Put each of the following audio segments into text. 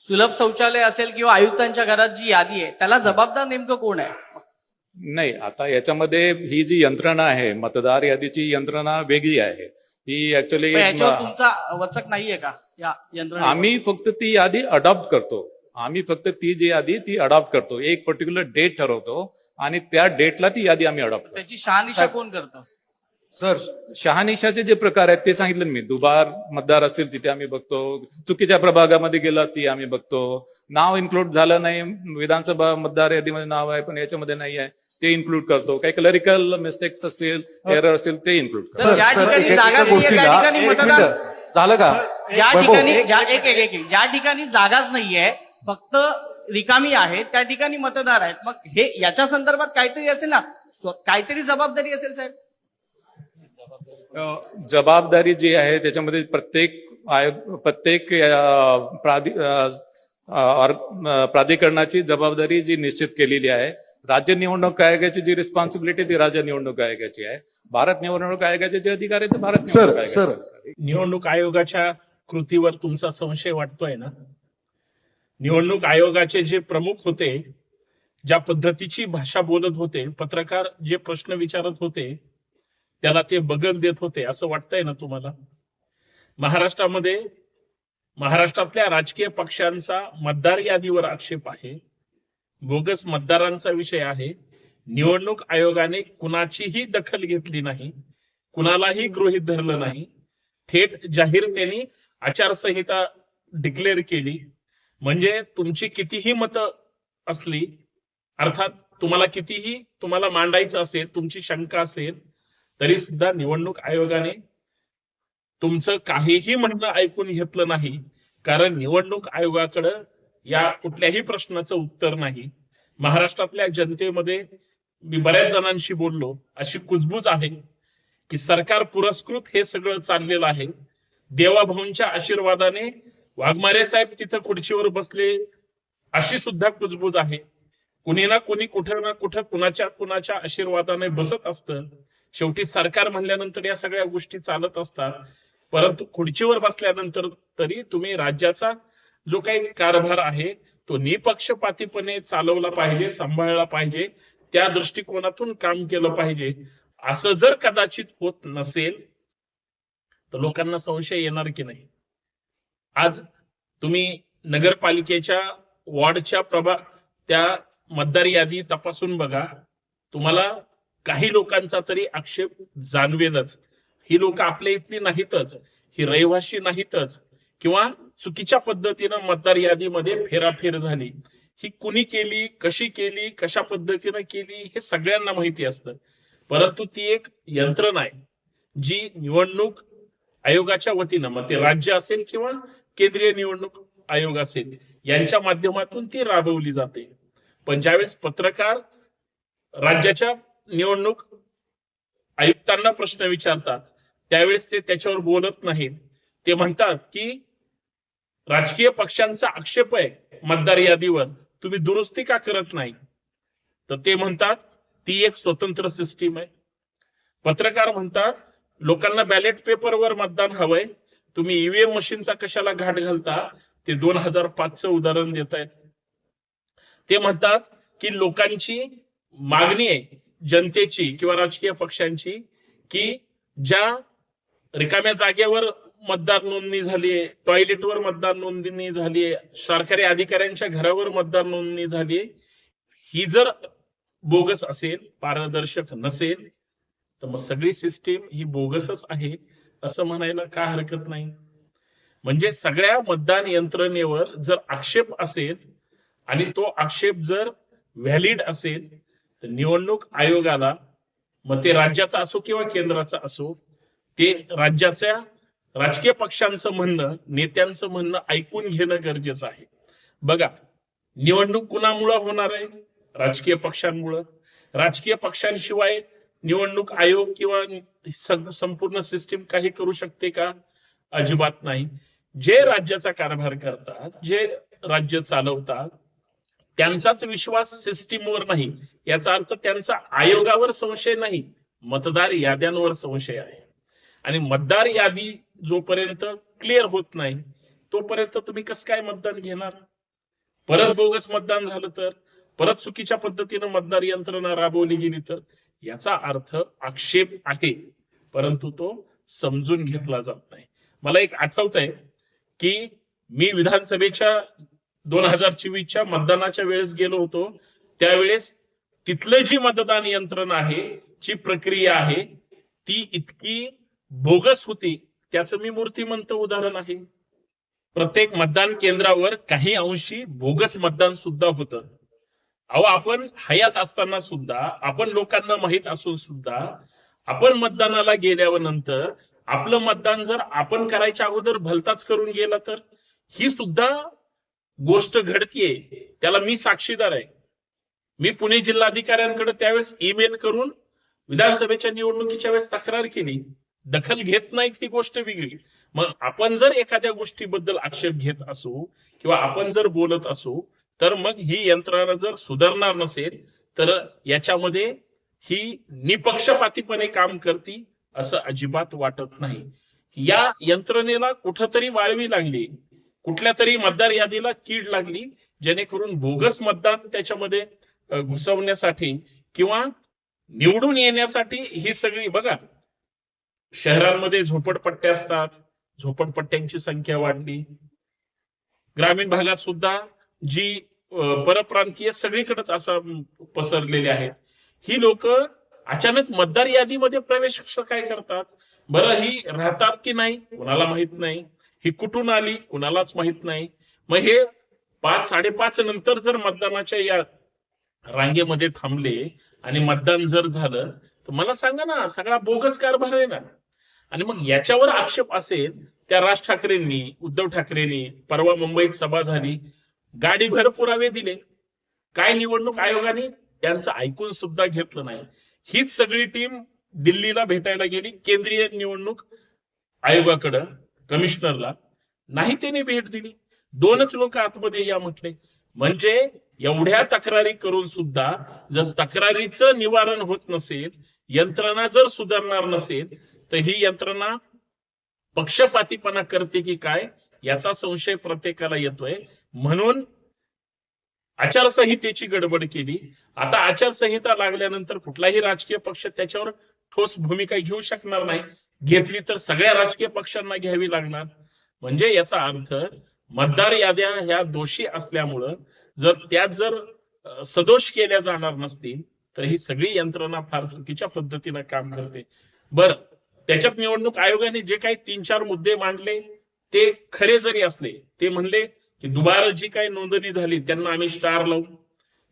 सुलभ शौचालय असेल किंवा आयुक्तांच्या घरात जी यादी आहे त्याला जबाबदार नेमकं कोण आहे? नाही आता याच्यामध्ये ही जी यंत्रणा आहे मतदार यादीची यंत्रणा वेगळी आहे. ही ऍक्च्युली तुमचा वचक नाहीये का या यंत्रणा आम्ही फक्त ती यादी अडॉप्ट करतो. आम्ही फक्त ती जी यादी ती अडॉप्ट करतो. एक पर्टिक्युलर डेट ठरवतो आणि त्या डेटला ती यादी आम्ही अडॉप्ट करतो. त्याची शहानिशा कोण करतं? सर शहानिशाचे जे प्रकार आहेत ते सांगितलं मी. दुबार मतदार असतील तिथे आम्ही बघतो. चुकीच्या प्रभागामध्ये गेला ती आम्ही बघतो. नाव इन्क्लूड झालं नाही. विधानसभा मतदार यादीमध्ये नाव आहे पण याच्यामध्ये नाही आहे. ते इन्क्लूड करतो. काही क्लरिकल मिस्टेक्स असेल एरर असेल ते इन्क्लूड करतो. सर, ज्या ठिकाणी जागा. झालं का? ज्या ठिकाणी ज्या एक एक एक एक. ज्या ठिकाणी जागाच नाहीये फक्त रिकामी आहे त्या ठिकाणी मतदार आहेत. मग हे याच्या संदर्भात काहीतरी असेल ना? काहीतरी जबाबदारी असेल साहेब. जबाबदारी जी आहे त्याच्यामध्ये प्रत्येक आयोग प्रत्येक प्राधि- प्राधिकरणाची जबाबदारी जी निश्चित केलेली आहे राज्य निवडणूक आयोगाची जी रिस्पॉन्सिबिलिटी ती राज्य निवडणूक आयोगाची आहे. भारत निवडणूक आयोगाचे जे अधिकार आहेत ते भारत सर सर. निवडणूक आयोगाच्या कृतीवर तुमचा संशय वाटतोय ना? निवडणूक आयोगाचे जे प्रमुख होते ज्या पद्धतीची भाषा बोलत होते पत्रकार जे प्रश्न विचारत होते त्याला ते बगल देत होते असं वाटतंय ना तुम्हाला? महाराष्ट्रामध्ये महाराष्ट्रातल्या राजकीय पक्षांचा मतदार यादीवर आक्षेप आहे. बोगस मतदारांचा विषय आहे. निवडणूक आयोगाने कुणाचीही दखल घेतली नाही कुणालाही गृहीत धरलं नाही. थेट जाहीर त्यांनी आचारसंहिता डिक्लेअर केली. म्हणजे तुमची कितीही मतं असली अर्थात तुम्हाला कितीही तुम्हाला मांडायचं असेल तुमची शंका असेल तरी सुद्धा निवडणूक आयोगाने तुमचं काहीही म्हणणं ऐकून घेतलं नाही कारण निवडणूक आयोगाकडं या कुठल्याही प्रश्नाचं उत्तर नाही. महाराष्ट्रातल्या जनतेमध्ये मी बऱ्याच जणांशी बोललो अशी कुजबूज आहे की सरकार पुरस्कृत हे सगळं चाललेलं आहे. देवाभाऊंच्या आशीर्वादाने वाघमारे साहेब तिथं खुर्चीवर बसले अशी सुद्धा कुजबूज आहे. कुणी ना कुणी कुठं ना कुठं कुणाच्या कुणाच्या आशीर्वादाने बसत असतं. शेवटी सरकार म्हणल्यानंतर या सगळ्या गोष्टी चालत असतात. परंतु खुर्चीवर बसल्यानंतर तरी तुम्ही राज्याचा जो काही कारभार आहे तो निपक्षपातीपणे चालवला पाहिजे सांभाळला पाहिजे त्या दृष्टिकोनातून काम केलं पाहिजे. असं जर कदाचित होत नसेल तर लोकांना संशय येणार की नाही? आज तुम्ही नगरपालिकेच्या वॉर्डच्या प्रभा त्या मतदार यादी तपासून बघा. तुम्हाला काही लोकांचा तरी आक्षेप जाणवेलच ही लोक आपल्या इथली नाहीतच ही रहिवाशी नाहीतच किंवा चुकीच्या पद्धतीनं मतदार यादीमध्ये फेराफेर झाली. ही कुणी केली कशी केली कशा पद्धतीनं केली हे सगळ्यांना माहिती असतं. परंतु ती एक यंत्रणा आहे जी निवडणूक आयोगाच्या वतीनं मग ते राज्य असेल किंवा केंद्रीय निवडणूक आयोग असेल यांच्या माध्यमातून ती राबवली जाते. पण ज्यावेळेस पत्रकार राज्याच्या निवडणूक आयुक्तांना प्रश्न विचारतात. त्यावेळेस ते त्याच्यावर बोलत नाहीत. ते म्हणतात की राजकीय पक्षांचा आक्षेप आहे मतदार यादीवर. तुम्ही दुरुस्ती का करत नाही? तर ते म्हणतात ती एक स्वतंत्र सिस्टीम आहे. पत्रकार म्हणतात लोकांना बॅलेट पेपरवर मतदान हवंय. तुम्ही ईव्हीएम मशीनचा कशाला घाट घालता? ते दोन हजार पाचचं उदाहरण देत आहेत ते म्हणतात की लोकांची मागणी आहे जनतेची किंवा राजकीय पक्षांची की ज्या रिकाम्या जागेवर मतदार नोंदणी झालीये टॉयलेटवर मतदार नोंदणी झालीये सरकारी अधिकाऱ्यांच्या घरावर मतदार नोंदणी झालीये ही जर बोगस असेल पारदर्शक नसेल तर मग सगळी सिस्टीम ही बोगसच आहे असं म्हणायला का हरकत नाही? म्हणजे सगळ्या मतदान यंत्रणेवर जर आक्षेप असेल आणि तो आक्षेप जर व्हॅलिड असेल तर निवडणूक आयोगाला मग ते राज्याचा असो किंवा केंद्राचा असो ते राज्याच्या राजकीय पक्षांचं म्हणणं नेत्यांचं म्हणणं ऐकून घेणं गरजेचं आहे. बघा निवडणूक कुणामुळं होणार आहे? राजकीय पक्षांमुळं. राजकीय पक्षांशिवाय निवडणूक आयोग किंवा संपूर्ण सिस्टीम काही करू शकते का? अजिबात नाही. जे राज्याचा कारभार करतात जे राज्य चालवतात त्यांचाच विश्वास सिस्टीमवर नाही. याचा अर्थ त्यांचा आयोगावर संशय नाही. मतदार याद्यांवर संशय आहे. आणि मतदार यादी जोपर्यंत क्लिअर होत नाही तोपर्यंत तुम्ही कसं काय मतदान घेणार? परत बोगस मतदान झालं तर परत चुकीच्या पद्धतीनं मतदार यंत्रणा राबवली गेली तर याचा अर्थ आक्षेप आहे. परंतु तो समजून घेतला जात नाही. मला एक आठवत आहे की मी विधानसभेच्या दोन हजार चोवीसच्या मतदानाच्या वेळेस गेलो होतो. त्यावेळेस तिथलं जी मतदान यंत्रणा आहे जी प्रक्रिया आहे ती इतकी बोगस होती. त्याचं मी मूर्तिमंत उदाहरण आहे. प्रत्येक मतदान केंद्रावर काही अंशी बोगस मतदान सुद्धा होतं. अहो आपण हयात असताना सुद्धा आपण लोकांना माहीत असून सुद्धा आपण मतदानाला गेल्यावर नंतर आपलं मतदान जर आपण करायच्या अगोदर भलताच करून गेला तर ही सुद्धा गोष्ट घडतीये त्याला मी साक्षीदार आहे. मी पुणे जिल्हाधिकाऱ्यांकडे त्यावेळेस ईमेल करून विधानसभेच्या निवडणुकीच्या वेळेस तक्रार केली. दखल घेत नाहीत ही गोष्ट वेगळी. मग आपण जर एखाद्या गोष्टीबद्दल आक्षेप घेत असू किंवा आपण जर बोलत असू तर मग ही यंत्रणा जर सुधारणार नसेल तर याच्यामध्ये ही निपक्षपातीपणे काम करती असं अजिबात वाटत नाही. या यंत्रणेला कुठंतरी वाळवी लागली. कुठल्या तरी मतदार यादीला कीड लागली जेणेकरून बोगस मतदान त्याच्यामध्ये घुसवण्यासाठी किंवा निवडून येण्यासाठी ही सगळी बघा शहरांमध्ये झोपडपट्ट्या असतात झोपडपट्ट्यांची संख्या वाढली. ग्रामीण भागात सुद्धा जी परप्रांतीय सगळीकडेच असं पसरलेले आहेत. ही लोक अचानक मतदार यादीमध्ये प्रवेश काय करतात? बरं ही राहतात की नाही? कुणाला माहीत नाही. ही कुठून आली कुणालाच माहीत नाही. मग हे पाच साडेपाच नंतर जर मतदानाच्या या रांगेमध्ये थांबले आणि मतदान जर झालं तर मला सांगा ना सगळा बोगस कारभार आहे ना. आणि मग याच्यावर आक्षेप असेल त्या राज ठाकरेंनी उद्धव ठाकरेंनी परवा मुंबईत सभा झाली गाडीभर पुरावे दिले. काय निवडणूक आयोगाने? त्यांचं ऐकून सुद्धा घेतलं नाही. हीच सगळी टीम दिल्लीला भेटायला गेली. केंद्रीय निवडणूक आयोगाकडं. कमिशनरला नाही त्यांनी भेट दिली. दोनच लोक आतमध्ये या म्हटले. म्हणजे एवढ्या तक्रारी करून सुद्धा जर तक्रारीचं निवारण होत नसेल यंत्रणा जर सुधारणार नसेल तर ही यंत्रणा पक्षपातीपणा करते की काय याचा संशय प्रत्येकाला येतोय. म्हणून आचारसंहितेची गडबड केली. आता आचारसंहिता लागल्यानंतर कुठलाही राजकीय पक्ष त्याच्यावर ठोस भूमिका घेऊ शकणार नाही. घेतली तर सगळ्या राजकीय पक्षांना घ्यावी लागणार. म्हणजे याचा अर्थ मतदार याद्या ह्या दोषी असल्यामुळं जर त्यात जर सदोष केल्या जाणार नसतील तर ही सगळी यंत्रणा फार चुकीच्या पद्धतीनं काम करते. बर त्याच्यात निवडणूक आयोगाने जे काही तीन चार मुद्दे मांडले ते खरे जरी असले ते म्हणले की दुबार जी काही नोंदणी झाली त्यांना आम्ही स्टार लावू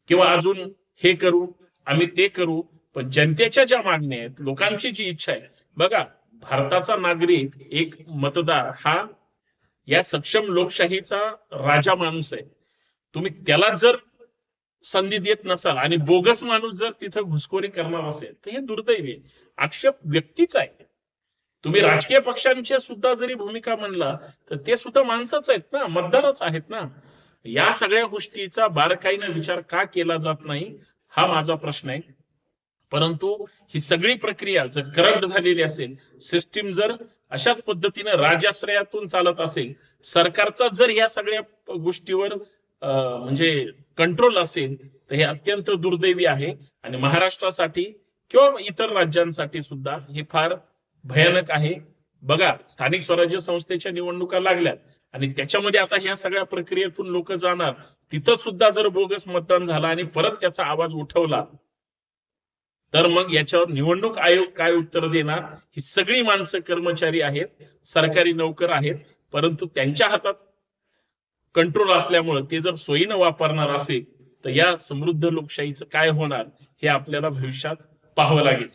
किंवा अजून हे करू आम्ही ते करू. पण जनतेच्या ज्या मागण्या आहेत लोकांची जी इच्छा आहे बघा भारताचा नागरिक एक मतदार हा या सक्षम लोकशाहीचा राजा माणूस आहे. तुम्ही त्याला जर संधी देत नसाल आणि बोगस माणूस जर तिथं घुसखोरी करणार असेल तर हे दुर्दैवी आहे. आक्षेप व्यक्तीचा आहे. तुम्ही राजकीय पक्षांच्या सुद्धा जरी भूमिका म्हणला तर ते सुद्धा माणसंच आहेत ना मतदारच आहेत ना. या सगळ्या गोष्टीचा बारकाईनं विचार का केला जात नाही हा माझा प्रश्न आहे. परंतु ही सगळी प्रक्रिया जर करप्ट झालेली असेल सिस्टीम जर अशाच पद्धतीनं राजाश्रयातून चालत असेल सरकारचा जर या सगळ्या गोष्टीवर म्हणजे कंट्रोल असेल तर हे अत्यंत दुर्दैवी आहे. आणि महाराष्ट्रासाठी किंवा इतर राज्यांसाठी सुद्धा हे फार भयानक आहे. बघा स्थानिक स्वराज्य संस्थेच्या निवडणुका लागल्यात आणि त्याच्यामध्ये आता ह्या सगळ्या प्रक्रियेतून लोक जाणार. तिथं सुद्धा जर बोगस मतदान झालं आणि परत त्याचा आवाज उठवला तर मग याच्यावर निवडणूक आयोग काय उत्तर देणार? ही सगळी माणसं कर्मचारी आहेत सरकारी नोकर आहेत परंतु त्यांच्या हातात कंट्रोल असल्यामुळे ते जर सोयीनं वापरणार असेल तर या समृद्ध लोकशाहीचं काय होणार हे आपल्याला भविष्यात पाहावं लागेल.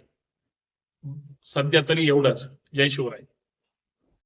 सध्या तरी एवढंच. जय शिवराय.